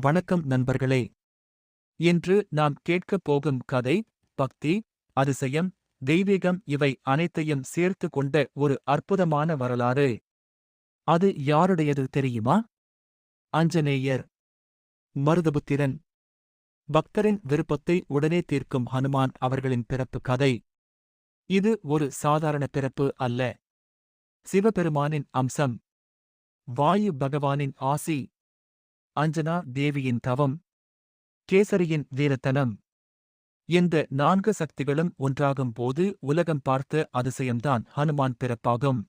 வணக்கம் நண்பர்களே. இன்று நாம் கேட்கப் போகும் கதை பக்தி அதிசயம் தெய்வீகம் இவை அனைத்தையும் சேர்த்து கொண்ட ஒரு அற்புதமான வரலாறு. அது யாருடையது தெரியுமா? அஞ்சனேயர் மருதபுத்திரன். பக்தரின் விருப்பத்தை உடனே தீர்க்கும் ஹனுமான் அவர்களின் பிறப்பு கதை. இது ஒரு சாதாரண பிறப்பு அல்ல. சிவபெருமானின் அம்சம். வாயு பகவானின் ஆசி. அஞ்சனா தேவியின் தவம் கேசரியின் வீரத்தனம். இந்த நான்கு சக்திகளும் ஒன்றாகும் போது உலகம் பார்த்த அதிசயம்தான் ஹனுமான் பிறப்பாகும்.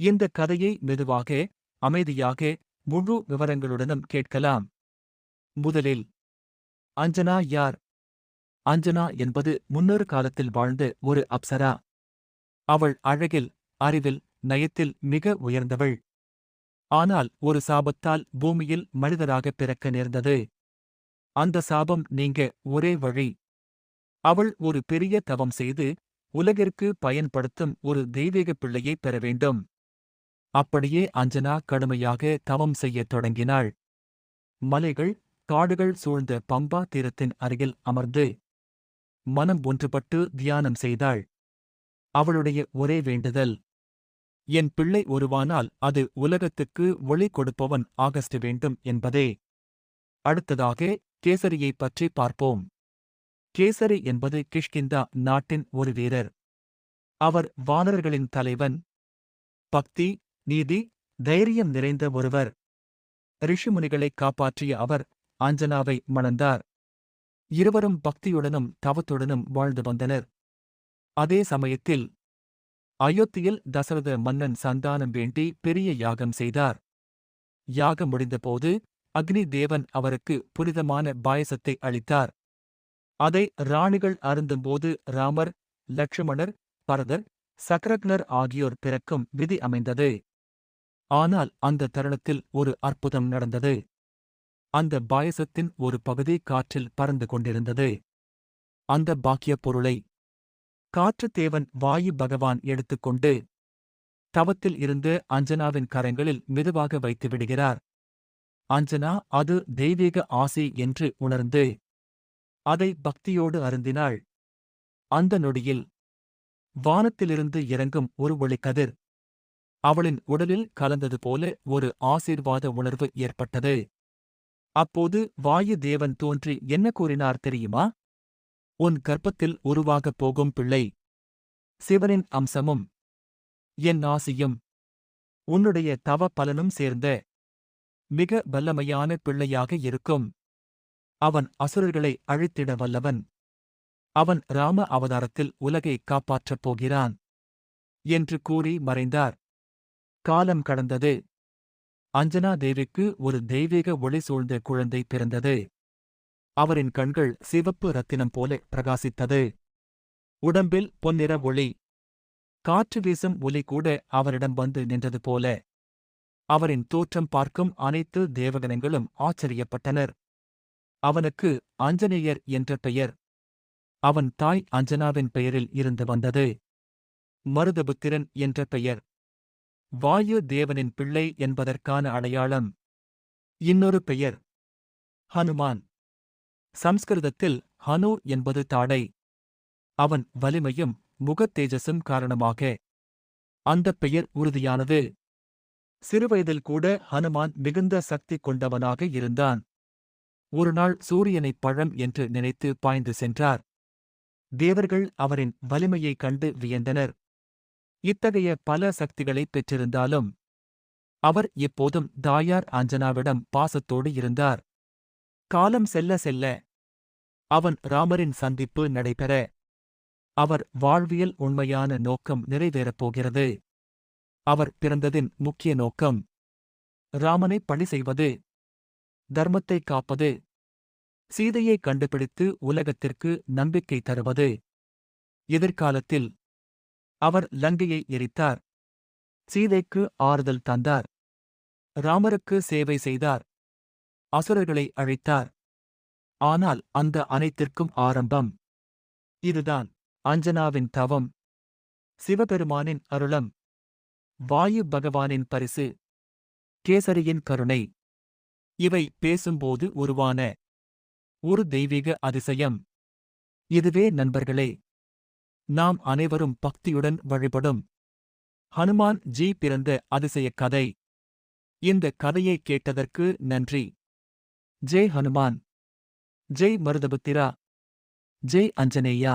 இந்த கதையை மெதுவாக அமைதியாக முழு விவரங்களுடனும் கேட்கலாம். முதலில் அஞ்சனா யார்? அஞ்சனா என்பது முன்னொரு காலத்தில் வாழ்ந்த ஒரு அப்சரா. அவள் அழகில் அறிவில் நயத்தில் மிக உயர்ந்தவள். ஆனால் ஒரு சாபத்தால் பூமியில் மனிதராக பிறக்க நேர்ந்தது. அந்த சாபம் நீங்க ஒரே வழி. அவள் ஒரு பெரிய தவம் செய்து உலகிற்கு பயன்படுத்தும் ஒரு தெய்வீக பிள்ளையை பெற வேண்டும். அப்படியே அஞ்சனா கடுமையாக தவம் செய்யத் தொடங்கினாள். மலைகள் காடுகள் சூழ்ந்த பம்பா தீரத்தின் அருகில் அமர்ந்து மனம் ஒன்றுபட்டு தியானம் செய்தாள். அவளுடைய ஒரே வேண்டுதல் என் பிள்ளை உருவானால் அது உலகத்துக்கு ஒளி கொடுப்பவன் ஆகஸ்ட் வேண்டும் என்பதே. அடுத்ததாக கேசரியைப் பற்றி பார்ப்போம். கேசரி என்பது கிஷ்கிந்தா நாட்டின் ஒரு வீரர். அவர் வானரர்களின் தலைவன். பக்தி நீதி தைரியம் நிறைந்த ஒருவர். ரிஷிமுனிகளை காப்பாற்றிய அவர் ஆஞ்சனாவை மணந்தார். இருவரும் பக்தியுடனும் தவத்துடனும் வாழ்ந்து வந்தனர். அதே சமயத்தில் அயோத்தியில் தசரத மன்னன் சந்தானம் வேண்டி பெரிய யாகம் செய்தார். யாகம் முடிந்தபோது அக்னி தேவன் அவருக்கு புனிதமான பாயசத்தை அளித்தார். அதை ராணிகள் அருந்தும்போது ராமர் லட்சுமணர் பரதர் சக்கரக்னர் ஆகியோர் பிறக்கும் விதி அமைந்தது. ஆனால் அந்த தருணத்தில் ஒரு அற்புதம் நடந்தது. அந்த பாயசத்தின் ஒரு பகுதி காற்றில் பறந்து கொண்டிருந்தது. அந்த பாக்கியப் பொருளை காற்றுத்தேவன் வாயு பகவான் எடுத்துக்கொண்டு தவத்தில் இருந்து அஞ்சனாவின் கரங்களில் மெதுவாக வைத்து விடுகிறார். அஞ்சனா அது தெய்வீக ஆசி என்று உணர்ந்து அதை பக்தியோடு அருந்தினாள். அந்த நொடியில் வானத்திலிருந்து இறங்கும் ஒரு ஒளிக்கதிர் அவளின் உடலில் கலந்தது போல ஒரு ஆசீர்வாத உணர்வு ஏற்பட்டது. அப்போது வாயு தேவன் தோன்றி என்ன கூறினார் தெரியுமா? உன் கர்ப்பத்தில் உருவாகப் போகும் பிள்ளை. சிவனின் அம்சமும். என் ஆசியும். உன்னுடைய தவ பலனும் சேர்ந்த. மிக வல்லமையான பிள்ளையாக இருக்கும். அவன் அசுரர்களை அழித்திட வல்லவன். அவன் ராம அவதாரத்தில் உலகை காப்பாற்றப் போகிறான். என்று கூறி மறைந்தார். காலம் கடந்தது. அஞ்சனா தேவிக்கு ஒரு தெய்வீக ஒளி சூழ்ந்த குழந்தை பிறந்தது. அவரின் கண்கள் சிவப்பு ரத்தினம் போல பிரகாசித்தது. உடம்பில் பொன்னிற ஒளி. காற்று வீசும் ஒலி கூட அவரிடம் வந்து நின்றது போல. அவரின் தோற்றம் பார்க்கும் அனைத்து தேவகணங்களும் ஆச்சரியப்பட்டனர். அவனுக்கு அஞ்சனேயர் என்ற பெயர். அவன் தாய் அஞ்சனாவின் பெயரில் இருந்து வந்தது. மருதபுத்திரன் என்ற பெயர். வாயு தேவனின் பிள்ளை என்பதற்கான அடையாளம். இன்னொரு பெயர். ஹனுமான். சம்ஸ்கிருதத்தில் ஹனு என்பது தாடை. அவன் வலிமையும் முகத்தேஜஸும் காரணமாக அந்தப் பெயர் உறுதியானது. சிறுவயதில் கூட ஹனுமான் மிகுந்த சக்தி கொண்டவனாக இருந்தான். ஒருநாள் சூரியனைப் பழம் என்று நினைத்து பாய்ந்து சென்றார். தேவர்கள் அவரின் வலிமையைக் கண்டு வியந்தனர். இத்தகைய பல சக்திகளைப் பெற்றிருந்தாலும் அவர் எப்போதும் தாயார் அஞ்சனாவிடம் பாசத்தோடு இருந்தார். காலம் செல்ல செல்ல அவன் ராமரின் சந்திப்பு நடைபெற அவர் வாழ்வியல் உண்மையான நோக்கம் நிறைவேறப் போகிறது. அவர் பிறந்ததின் முக்கிய நோக்கம் ராமனை பழி செய்வது தர்மத்தை காப்பது சீதையை கண்டுபிடித்து உலகத்திற்கு நம்பிக்கை தருவது. எதிர்காலத்தில் அவர் லங்கையை எரித்தார் சீதைக்கு ஆறுதல் தந்தார் ராமருக்கு சேவை செய்தார் அசுரர்களை அழித்தார். ஆனால் அந்த அனைத்திற்கும் ஆரம்பம். இதுதான் அஞ்சனாவின் தவம். சிவபெருமானின் அருளம். வாயு பகவானின் பரிசு. கேசரியின் கருணை. இவை பேசும்போது உருவான ஒரு தெய்வீக அதிசயம். இதுவே நண்பர்களே நாம் அனைவரும் பக்தியுடன் வழிபடும் ஹனுமான் ஜி பிறந்த அதிசயக் கதை. இந்த கதையை கேட்டதற்கு நன்றி. ஜெய் ஹனுமான். ஜெய் மருதபுத்திரா ஜெய் அஞ்சனேயா